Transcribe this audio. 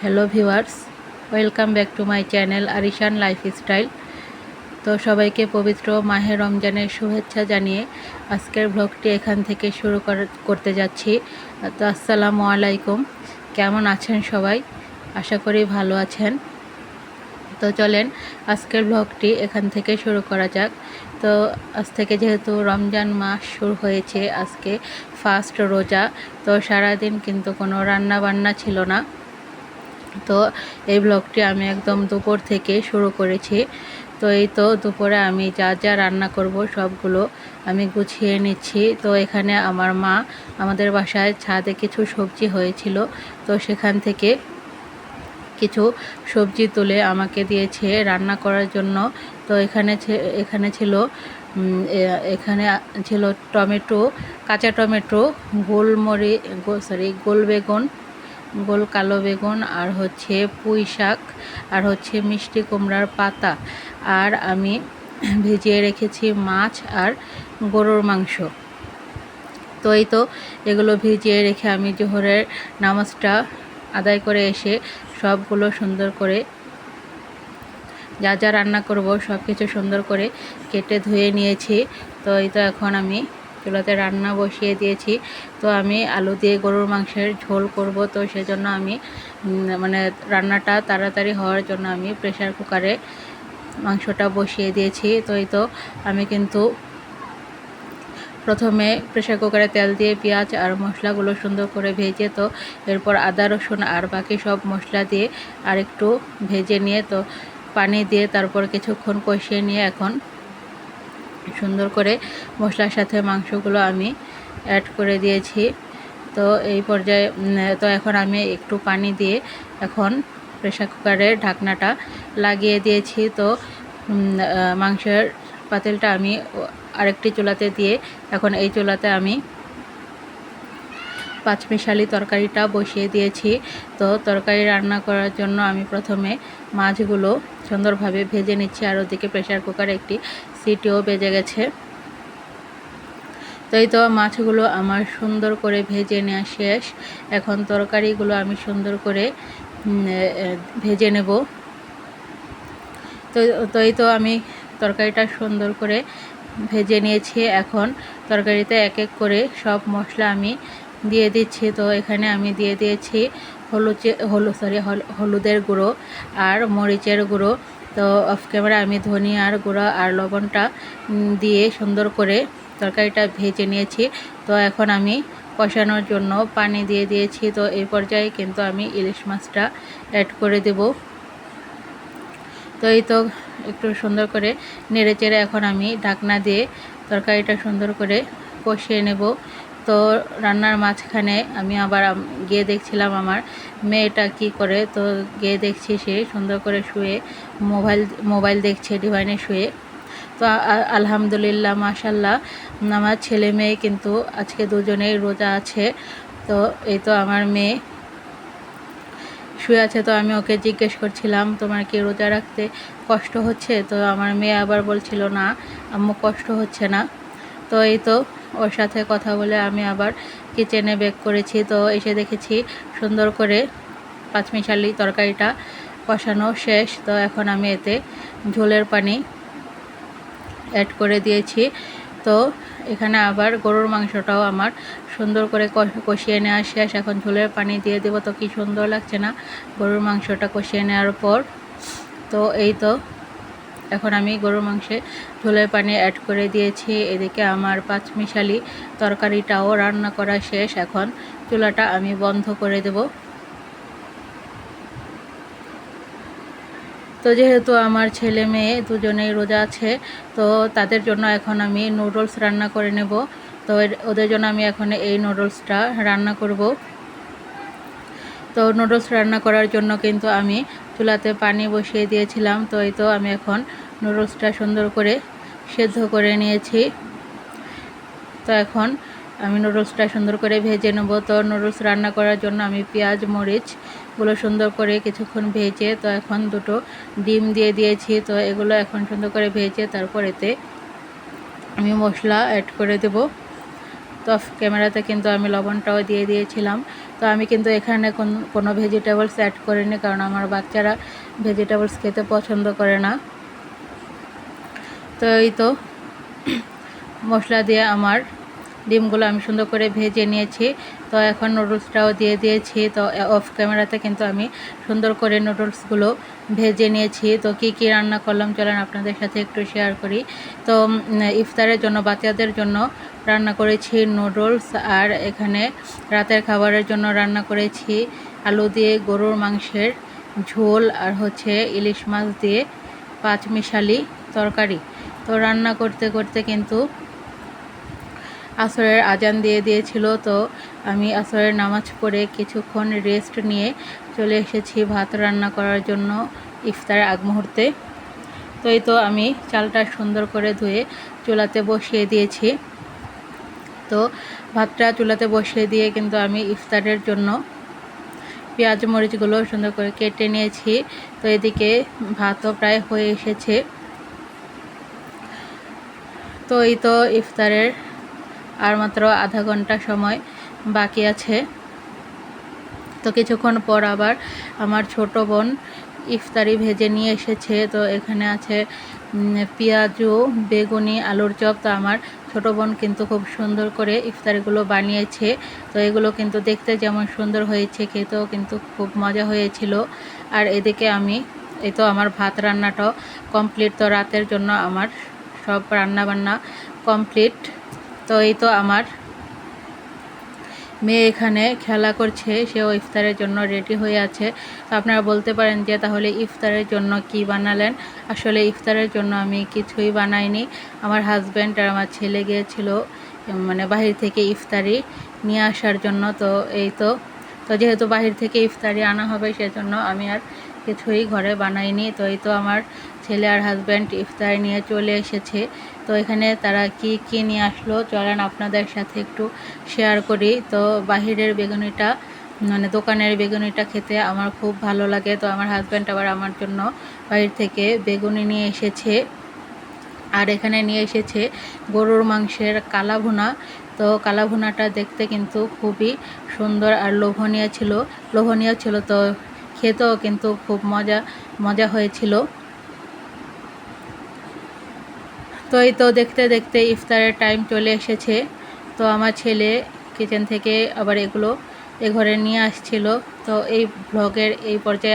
Hello viewers, welcome back to my channel Arishan lifestyle. তো সবাইকে পবিত্র মাহে রমজানের শুভেচ্ছা জানিয়ে আজকের ব্লগটি এখান থেকে শুরু কর- করতে যাচ্ছি। তো আসসালামু আলাইকুম, কেমন আছেন সবাই? আশা করি ভালো আছেন। তো চলেন, আজকের ব্লগটি এখান থেকে শুরু করা যাক। তো আজ থেকে যেহেতু রমজান মাস শুরু হয়েছে, আজকে ফার্স্ট রোজা, তো সারাদিন কিন্তু কোনো রান্না বান্না ছিল না। তো এই ব্লগটি আমি একদম দুপুর থেকে শুরু করেছি। তো এই তো দুপুরে আমি যা যা রান্না করব সবগুলো আমি গুছিয়ে নিচ্ছি। তো এখানে আমার মা আমাদের বাসায় ছাদে কিছু সবজি হয়েছিল। তো সেখান থেকে কিছু সবজি তুলে আমাকে দিয়েছে রান্না করার জন্য। তো এখানে এখানে ছিল এখানে ছিল টমেটো, কাঁচা টমেটো, গোলমরি সরি গোল বেগুন গোল কালো বেগুন, আর হচ্ছে পুঁই শাক, আর হচ্ছে মিষ্টি কুমড়ার পাতা। আর আমি ভিজিয়ে রেখেছি মাছ আর গরুর মাংস। তো এই তো, এগুলো ভিজিয়ে রেখে আমি জোহরের নামাজটা আদায় করে এসে সবগুলো সুন্দর করে যা যা রান্না করব সব কিছু সুন্দর করে কেটে ধুয়ে নিয়েছি। তো এই তো এখন আমি চুলাতে রান্না বসিয়ে দিয়েছি। তো আমি আলু দিয়ে গরুর মাংসের ঝোল করব। তো সেজন্য আমি মানে রান্নাটা তাড়াতাড়ি হওয়ার জন্য আমি প্রেসার কুকারে মাংসটা বসিয়ে দিয়েছি। তো এই তো আমি কিন্তু প্রথমে প্রেসার কুকারে তেল দিয়ে পেঁয়াজ আর মশলাগুলো সুন্দর করে ভেজে, তো এরপর আদা, রসুন আর বাকি সব মশলা দিয়ে আর একটু ভেজে নিয়ে, তো পানি দিয়ে তারপর কিছুক্ষণ কষিয়ে নিয়ে এখন সুন্দর করে মশলার সাথে মাংসগুলো আমি অ্যাড করে দিয়েছি। তো এই পর্যায়ে তো এখন আমি একটু পানি দিয়ে এখন প্রেসার কুকারের ঢাকনাটা লাগিয়ে দিয়েছি। তো মাংসের পাতিলটা আমি আরেকটি চুলাতে দিয়ে এখন এই চুলাতে আমি পাঁচমিশালি তরকারিটা বসিয়ে দিয়েছি। তো তরকারি রান্না করার জন্য আমি প্রথমে মাছগুলো সুন্দরভাবে ভেজে নিচ্ছি আর ওদিকে প্রেসার কুকারে একটি সিটিও বেজে গেছে। তো এই তো মাছগুলো আমার সুন্দর করে ভেজে নেওয়া শেষ। এখন তরকারিগুলো আমি সুন্দর করে ভেজে নেব। তো তো তো আমি তরকারিটা সুন্দর করে ভেজে নিয়েছি। এখন তরকারিতে এক এক করে সব মশলা আমি দিয়ে দিচ্ছি। তো এখানে আমি দিয়ে দিয়েছি হলুদ হলুদ সরি হলুদের গুঁড়ো আর মরিচের গুঁড়ো। তো অফ ক্যামেরা আমি ধনিয়ার গুঁড়ো আর লবণটা দিয়ে সুন্দর করে তরকারিটা ভেজে নিয়েছি। তো এখন আমি কষানোর জন্য পানি দিয়ে দিয়েছি। তো এই পর্যায়ে কিন্তু আমি ইলিশ মাছটা অ্যাড করে দেবো। তো এই তো একটু সুন্দর করে নেড়ে চেড়ে এখন আমি ঢাকনা দিয়ে তরকারিটা সুন্দর করে কষিয়ে নেব। তো রান্নার মাঝখানে আমি আবার গিয়ে দেখছিলাম আমার মেয়েটা কি করে। তো গিয়ে দেখছি সে সুন্দর করে শুয়ে মোবাইল মোবাইল দেখছে, ডিভাইনে শুয়ে। তো আলহামদুলিল্লাহ মাশাল্লাহ আমার ছেলে মেয়ে কিন্তু আজকে দুজনেই রোজা আছে। তো এই তো আমার মেয়ে শুয়ে আছে। তো আমি ওকে জিজ্ঞেস করছিলাম, তোমার কি রোজা রাখতে কষ্ট হচ্ছে? তো আমার মেয়ে আবার বলছিল, না, আম্মু, কষ্ট হচ্ছে না। তো এই তো ওর সাথে কথা বলে আমি আবার কিচেনে বেক করেছি। তো এসে দেখেছি সুন্দর করে পাঁচমিশালি তরকারিটা কষানো শেষ। তো এখন আমি এতে ঝোলের পানি অ্যাড করে দিয়েছি। তো এখানে আবার গরুর মাংসটাও আমার সুন্দর করে কষ- কষিয়ে নেওয়া শেষ। এখন ঝোলের পানি দিয়ে দেবো। তো কি সুন্দর লাগছে না গরুর মাংসটা কষিয়ে নেওয়ার পর। তো এই তো এখন আমি গরুর মাংসে ঝোলের পানি অ্যাড করে দিয়েছি। এদিকে আমার পাঁচমিশালি তরকারিটাও রান্না করা শেষ। এখন চুলাটা আমি বন্ধ করে দেবো। তো যেহেতু আমার ছেলে মেয়ে দুজনেই রোজা আছে, তো তাদের জন্য এখন আমি নুডলস রান্না করে নেব। তো ওদের জন্য আমি এখন এই নুডলসটা রান্না করব। তো নুডলস রান্না করার জন্য কিন্তু আমি চুলাতে পানি বসিয়ে দিয়েছিলাম। তো এই তো আমি এখন নুডলসটা সুন্দর করে সেদ্ধ করে নিয়েছি। তো এখন আমি নুডলসটা সুন্দর করে ভেজে নেব। তো নুডলস রান্না করার জন্য আমি পেঁয়াজ মরিচগুলো সুন্দর করে কিছুক্ষণ ভেজে, তো এখন দুটো ডিম দিয়ে দিয়েছি। তো এগুলো এখন সুন্দর করে ভেজে তারপর এতে আমি মশলা অ্যাড করে দেব। তো ক্যামেরাতে কিন্তু আমি লবণটাও দিয়ে দিয়েছিলাম। তো আমি কিন্তু এখানে কোনো ভেজিটেবলস অ্যাড করিনি কারণ আমার বাচ্চারা ভেজিটেবলস খেতে পছন্দ করে না। তো এই তো মশলা দিয়ে আমার ডিমগুলো আমি সুন্দর করে ভেজে নিয়েছি। তো এখন নুডলসটাও দিয়ে দিয়েছি। তো অফ ক্যামেরাতে কিন্তু আমি সুন্দর করে নুডলসগুলো ভেজে নিয়েছি। তো কি কি রান্না করলাম চলেন আপনাদের সাথে একটু শেয়ার করি। তো ইফতারের জন্য, বাচ্চাদের জন্য রান্না করেছি নুডলস আর এখানে রাতের খাবারের জন্য রান্না করেছি আলু দিয়ে, গরুর মাংসের ঝোল আর হচ্ছে ইলিশ মাছ দিয়ে পাঁচমিশালি তরকারি। তো রান্না করতে করতে কিন্তু আসরের আজান দিয়ে দিয়েছিল। তো আমি আসরের নামাজ পড়ে কিছুক্ষণ রেস্ট নিয়ে চলে এসেছি ভাত রান্না করার জন্য ইফতার আগ মুহূর্তে। তো এই তো আমি চালটা সুন্দর করে ধুয়ে চুলাতে বসিয়ে দিয়েছি। তো ভাতটা চুলাতে বসিয়ে দিয়ে কিন্তু আমি ইফতারের জন্য পেঁয়াজ মরিচগুলো সুন্দর করে কেটে নিয়েছি। তো এদিকে ভাতও প্রায় হয়ে এসেছে। তো এই তো ইফতারের আর মাত্র আধা ঘণ্টা সময় বাকি আছে। তো কিছুক্ষণ পর আবার আমার ছোট বোন ইফতারি ভেজে নিয়ে এসেছে। তো এখানে আছে পেঁয়াজু, বেগুনি, আলুর চপ। তো আমার ছোট বোন কিন্তু খুব সুন্দর করে ইফতারিগুলো বানিয়েছে। তো এগুলো কিন্তু দেখতে যেমন সুন্দর হয়েছে, খেতেও কিন্তু খুব মজা হয়েছিল। আর এদিকে আমি, এই তো আমার ভাত রান্নাটাও কমপ্লিট তো রাতের জন্য আমার সব রান্না বান্না কমপ্লিট। তো এই তো আমার মেয়ে এখানে খেলা করছে, সেও ইফতারের জন্য রেডি হয়ে আছে। তো আপনারা বলতে পারেন যে তাহলে ইফতারের জন্য কি বানালেন? আসলে ইফতারের জন্য আমি কিছুই বানাইনি। আমার হাজব্যান্ড আর আমার ছেলে গিয়েছিল মানে বাহির থেকে ইফতারি নিয়ে আসার জন্য, তো এই তো। তো যেহেতু বাহির থেকে ইফতারি আনা হবে, সেজন্য আমি আর কিছুই ঘরে বানাইনি। তো এই তো আমার ছেলে আর হাজব্যান্ড ইফতারি নিয়ে চলে এসেছে। তো এখানে তারা কি কি নিয়ে আসলো? চলেন আপনাদের সাথে একটু শেয়ার করি। তো বাহিরের বেগুনিটা মানে দোকানের বেগুনিটা খেতে আমার খুব ভালো লাগে। তো আমার হাজব্যান্ড আবার আমার জন্য বাহির থেকে বেগুনি নিয়ে এসেছে। আর এখানে নিয়ে এসেছে গরুর মাংসের কালা ভুনা তো কালা ভুনাটা দেখতে কিন্তু খুবই সুন্দর আর লোভনীয় ছিল লোভনীয় ছিল তো, খেতেও কিন্তু খুব মজা মজা হয়েছিল। তো এই তো দেখতে দেখতে ইফতারের টাইম চলে এসেছে। তো আমার ছেলে কিচেন থেকে আবার এগুলো এ ঘরে নিয়ে আসছিল। তো এই ব্লগের এই পর্যায়ে